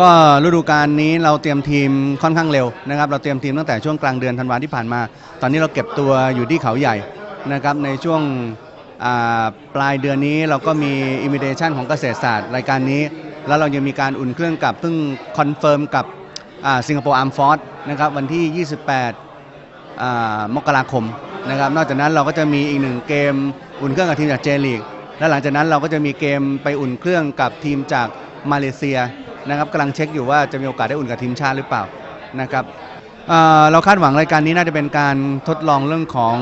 ก็ฤดูกาลนี้เราเตรียมทีมค่อนข้างเร็วนะครับ เราเตรียมทีมตั้งแต่ช่วงกลางเดือนธันวาที่ผ่านมา ตอนนี้เราเก็บตัวอยู่ที่เขาใหญ่นะครับในช่วงปลายเดือนนี้เราก็มีอิมิเดชันของเกษตรศาสตร์รายการนี้ แล้วเรายังมีการอุ่นเครื่องกับซึ่งคอนเฟิร์มกับสิงคโปร์อาร์มฟอร์สนะครับวันที่ 28 มกราคมนะครับนอกจากนั้นเราก็จะมีอีกหนึ่งเกมอุ่นเครื่องกับทีมจากเจลีกและหลังจากนั้นเราก็จะมีเกมไปอุ่นเครื่องกับทีมจากมาเลเซีย นะครับกำลังเช็คอยู่ว่าจะมีโอกาสได้อุ่นกับทีมชาติหรือเปล่านะครับเเราคาดหวังรายการนี้น่าจะเป็นการทดลองเรื่องของ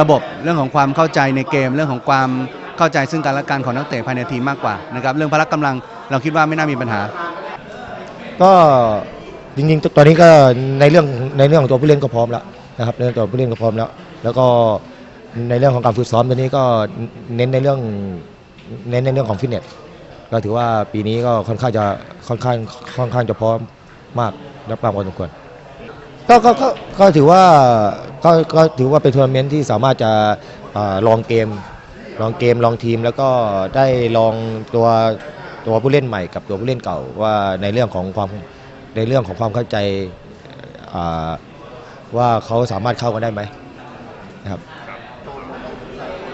ระบบเรื่องของความเข้าใจในเกม เรื่องของความเข้าใจซึ่งกันและกันของนักเตะภายในทีมมากกว่านะครับเรื่องพละกำลังเราคิดว่าไม่น่ามีปัญหา ก็จริงๆตอนนี้ก็ในเรื่องในเรื่องของตัวผู้เล่นก็พร้อมแล้วนะครับในเรื่องตัวผู้เล่นก็พร้อมแล้ว แล้วก็ในเรื่องของการฝึกซ้อมตอนนี้ก็เน้นในเรื่องเน้นในเรื่องของฟิตเนส ก็ถือว่าปีนี้ก็ค่อนข้างจะค่อนข้างค่อนข้างจะพร้อมมากและปรามพอสมควรก็ก็ก็ก็ถือว่าก็ก็ถือว่าเป็นทัวร์นาเมนต์ที่สามารถจะอ่าลองเกม ลองเกมลองทีมแล้วก็ได้ลองตัวตัวผู้เล่นใหม่กับตัวผู้เล่นเก่าว่าในเรื่องของความในเรื่องของความเข้าใจอ่าว่าเขาสามารถเข้ากันได้ไหมนะครับ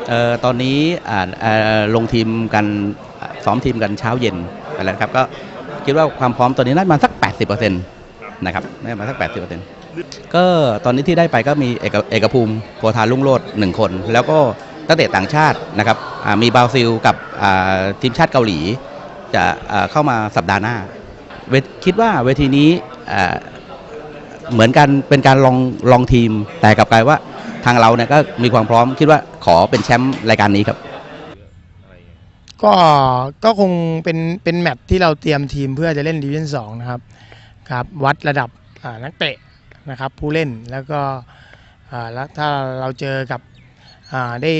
เอ่อตอนนี้อ่าเอ่อลงทีมกันอ่า ซ้อมทีมกันเช้าเย็นไปแล้วนะครับก็คิดว่าความพร้อมตอนนี้น่าจะมาสัก 80%นะครับน่าจะมาสัก 80%ก็ตอนนี้ที่ได้ไปก็มีเอกเอกภูมิโพธาลุ่งโลดหนึ่งคน แล้วก็ตั้งแต่ต่างชาตินะครับมีบราซิลกับทีมชาติเกาหลี จะเข้ามาสัปดาห์หน้า คิดว่าเวทีนี้เหมือนกันเป็นการลองลองทีมแต่กับกลายว่าทางเราเนี่ยก็มีความพร้อมคิดว่าขอเป็นแชมป์รายการนี้ครับ ก็ก็คงเป็นเป็นแมตช์ที่เราเตรียมทีมเพื่อจะเล่นดิวิชั่นสองนะครับครับวัดระดับอ่านักเตะนะครับผู้เล่นแล้วก็อ่าแล้วถ้าเราเจอกับอ่าได้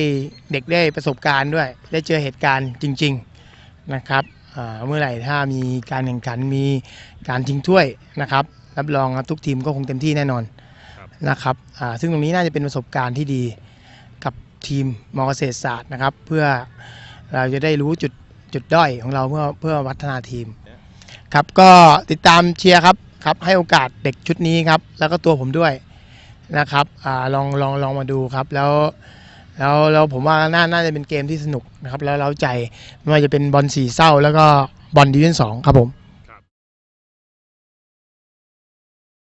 เด็กได้ประสบการณ์ด้วย ได้เจอเหตุการณ์จริง ๆนะครับอ่าเมื่อไหร่ถ้ามีการแข่งขันมีการทิ้งถ้วยนะครับรับรองครับทุกทีมก็คงเต็มที่แน่นอนนะครับอ่าซึ่งตรงนี้น่าจะเป็นประสบการณ์ที่ดีกับทีมมอเกษตรศาสตร์นะครับ เพื่อ เราจะได้รู้จุดจุดด้อยของเราเพื่อเพื่อพัฒนาทีม ครับก็ติดตามเชียร์ครับครับให้โอกาสเด็กชุดนี้ครับ แล้วก็ตัวผมด้วยนะครับอ่าลองลองลองมาดูครับ แล้วแล้วแล้วผมว่าน่าน่าจะเป็นเกมที่สนุกนะครับ แล้วเราใจไม่ว่าจะเป็นบอลสีเศร้า แล้วก็บอลดิวิชั่นสองครับผม